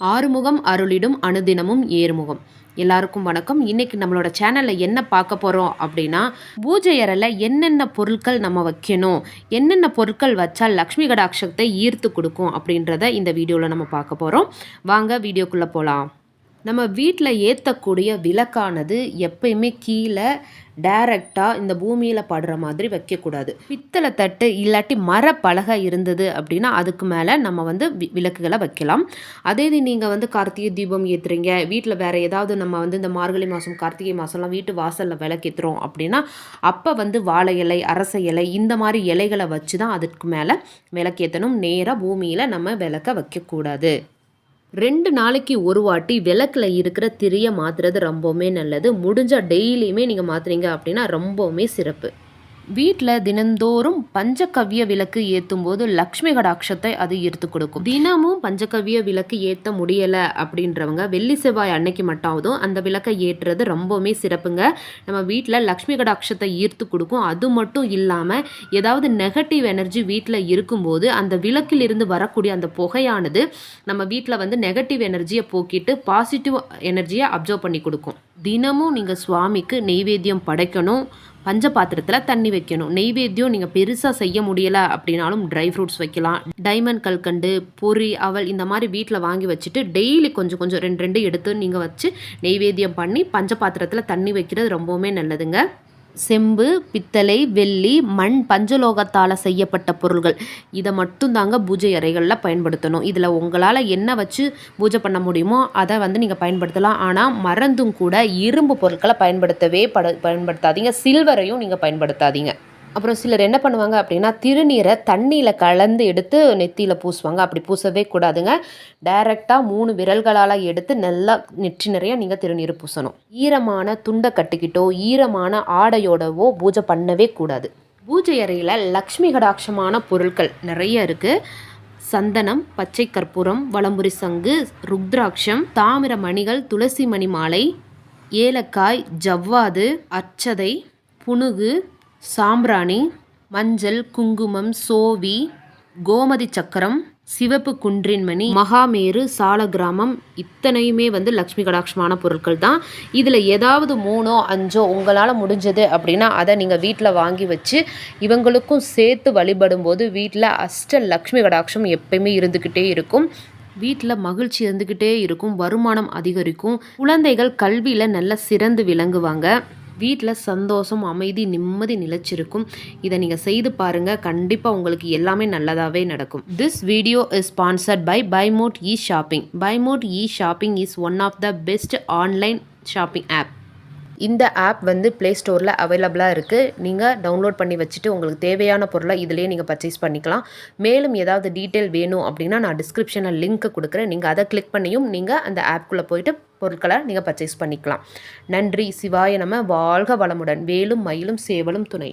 ஆறுமுகம் அருளிடும் அனுதினமும் ஏறுமுகம். எல்லாருக்கும் வணக்கம். இன்னைக்கு நம்மளோட சேனலில் என்ன பார்க்க போகிறோம் அப்படின்னா பூஜை அறையில் என்னென்ன பொருட்கள் நம்ம வைக்கணும் என்னென்ன பொருட்கள் வச்சால் லக்ஷ்மி கடாட்சத்தை ஈர்த்து கொடுக்கும் அப்படின்றத இந்த வீடியோவில் நம்ம பார்க்க போகிறோம் வாங்க வீடியோக்குள்ளே போகலாம் நம்ம வீட்டில் ஏற்றக்கூடிய விளக்கானது எப்பயுமே கீழே டைரெக்டாக இந்த பூமியில் படுற மாதிரி வைக்கக்கூடாது. பித்தளை தட்டு இல்லாட்டி மரப்பலகை இருந்தது அப்படின்னா அதுக்கு மேலே நம்ம வந்து வி- விளக்குகளை வைக்கலாம். அதே இது நீங்கள் வந்து கார்த்திகை தீபம் ஏற்றுறீங்க வீட்டில் வேறு ஏதாவது நம்ம வந்து இந்த மார்கழி மாதம் கார்த்திகை மாதம்லாம் வீட்டு வாசலில் விளக்கேற்றுறோம் அப்படின்னா அப்போ வந்து வாழை இலை அரச இலை இந்த மாதிரி இலைகளை வச்சு தான் அதுக்கு மேலே விளக்கேற்றணும் நேராக பூமியில் நம்ம விளக்க வைக்கக்கூடாது. ரெண்டு நாளைக்கு ஒரு வாட்டி விளக்கில் இருக்கிற திரியை மாற்றுறது ரொம்பவுமே நல்லது. முடிஞ்சால் டெய்லியுமே நீங்கள் மாற்றுறீங்க அப்படின்னா ரொம்பவுமே சிறப்பு. வீட்டில் தினந்தோறும் பஞ்சகவ்ய விளக்கு ஏற்றும் போது லக்ஷ்மி கடாட்சத்தை அது ஈர்த்து கொடுக்கும். தினமும் பஞ்சகவ்ய விளக்கு ஏற்ற முடியலை அப்படின்றவங்க வெள்ளி செவ்வாய் அன்னைக்கு மட்டாவதும் அந்த விளக்கை ஏற்றுறது ரொம்பவுமே சிறப்புங்க. நம்ம வீட்டில் லக்ஷ்மி கடாட்சத்தை ஈர்த்து கொடுக்கும். அது மட்டும் இல்லாமல் ஏதாவது நெகட்டிவ் எனர்ஜி வீட்டில் இருக்கும்போது அந்த விளக்கிலிருந்து வரக்கூடிய அந்த புகையானது நம்ம வீட்டில் வந்து நெகட்டிவ் எனர்ஜியை போக்கிட்டு பாசிட்டிவ் எனர்ஜியை அப்சர்வ் பண்ணி கொடுக்கும். தினமும் நீங்கள் சுவாமிக்கு நெய்வேத்தியம் படைக்கணும் பஞ்ச பாத்திரத்தில் தண்ணி வைக்கணும். நெய்வேத்தியம் நீங்கள் பெருசாக செய்ய முடியலை அப்படின்னாலும் ட்ரை ஃப்ரூட்ஸ் வைக்கலாம். டைமண்ட் கல்கண்டு பொரி அவல் இந்த மாதிரி வீட்டில் வாங்கி வச்சுட்டு டெய்லி கொஞ்சம் கொஞ்சம் ரெண்டு ரெண்டு எடுத்து நீங்கள் வச்சு நெய்வேத்தியம் பண்ணி பஞ்ச பாத்திரத்தில் தண்ணி வைக்கிறது ரொம்பவுமே நல்லதுங்க. செம்பு பித்தளை வெள்ளி மண் பஞ்சலோகத்தால் செய்யப்பட்ட பொருள்கள். இதை மட்டும் தாங்க பூஜை அறைகளில் பயன்படுத்தணும். இதில் உங்களால் என்ன வச்சு பூஜை பண்ண முடியுமோ அதை வந்து நீங்கள் பயன்படுத்தலாம். ஆனால் மறந்தும் கூட இரும்பு பொருட்களை பயன்படுத்தவே பட பயன்படுத்தாதீங்க. சில்வரையும் நீங்கள் பயன்படுத்தாதீங்க. அப்புறம் சிலர் என்ன பண்ணுவாங்க அப்படின்னா திருநீரை தண்ணியில் கலந்து எடுத்து நெத்தியில் பூசுவாங்க. அப்படி பூசவே கூடாதுங்க. டைரெக்டாக மூணு விரல்களால் எடுத்து நல்லா நெற்றி நிறைய நீங்கள் திருநீர் பூசணும். ஈரமான துண்டை கட்டிக்கிட்டோ ஈரமான ஆடையோடவோ பூஜை பண்ணவே கூடாது. பூஜை அறையில் லக்ஷ்மி கடாட்சமான பொருட்கள் நிறைய இருக்குது சந்தனம் பச்சை கற்பூரம் வளம்புரி சங்கு ருத்ராட்சம் தாமிர மணிகள் துளசி மணி மாலை ஏலக்காய் ஜவ்வாது அச்சதை புனுகு சாம்பிராணி மஞ்சள் குங்குமம் சோவி கோமதி சக்கரம் சிவப்பு குன்றின்மணி மகாமேரு சால கிராமம் இத்தனையுமே வந்து லக்ஷ்மி கடாட்சமான பொருட்கள் தான். இதில் ஏதாவது மூணோ அஞ்சோ உங்களால் முடிஞ்சது அப்படின்னா அதை நீங்கள் வீட்டில் வாங்கி வச்சு இவங்களுக்கும் சேர்த்து வழிபடும் போது வீட்டில் அஷ்ட லக்ஷ்மி கடாட்சம் எப்பயுமே இருந்துக்கிட்டே இருக்கும். வீட்டில் மகிழ்ச்சி இருந்துக்கிட்டே இருக்கும் வருமானம் அதிகரிக்கும். குழந்தைகள் கல்வியில் நல்ல சிறந்து விளங்குவாங்க. வீட்டில் சந்தோஷம் அமைதி நிம்மதி நிலைச்சிருக்கும். இதை நீங்கள் செய்து பாருங்கள் கண்டிப்பாக உங்களுக்கு எல்லாமே நல்லதாகவே நடக்கும். This video is sponsored by பைமோட் e shopping பைமோட் e shopping is one of the best online shopping app இந்த ஆப் வந்து ப்ளே ஸ்டோரில் அவைலபிளாக இருக்குது நீங்கள் டவுன்லோட் பண்ணி வச்சுட்டு உங்களுக்கு தேவையான பொருளை இதிலேயே நீங்கள் பர்ச்சேஸ் பண்ணிக்கலாம். மேலும் ஏதாவது டீட்டெயில் வேணும் அப்படின்னா நான் டிஸ்கிரிப்ஷனில் லிங்க்கு கொடுக்குறேன். நீங்கள் அதை கிளிக் பண்ணியும் நீங்கள் அந்த ஆப்குள்ளே போயிட்டு பொருட்களை நீங்கள் பர்ச்சேஸ் பண்ணிக்கலாம். நன்றி. சிவாய நம்ம வாழ்க வளமுடன். வேலும் மயிலும் சேவலும் துணை.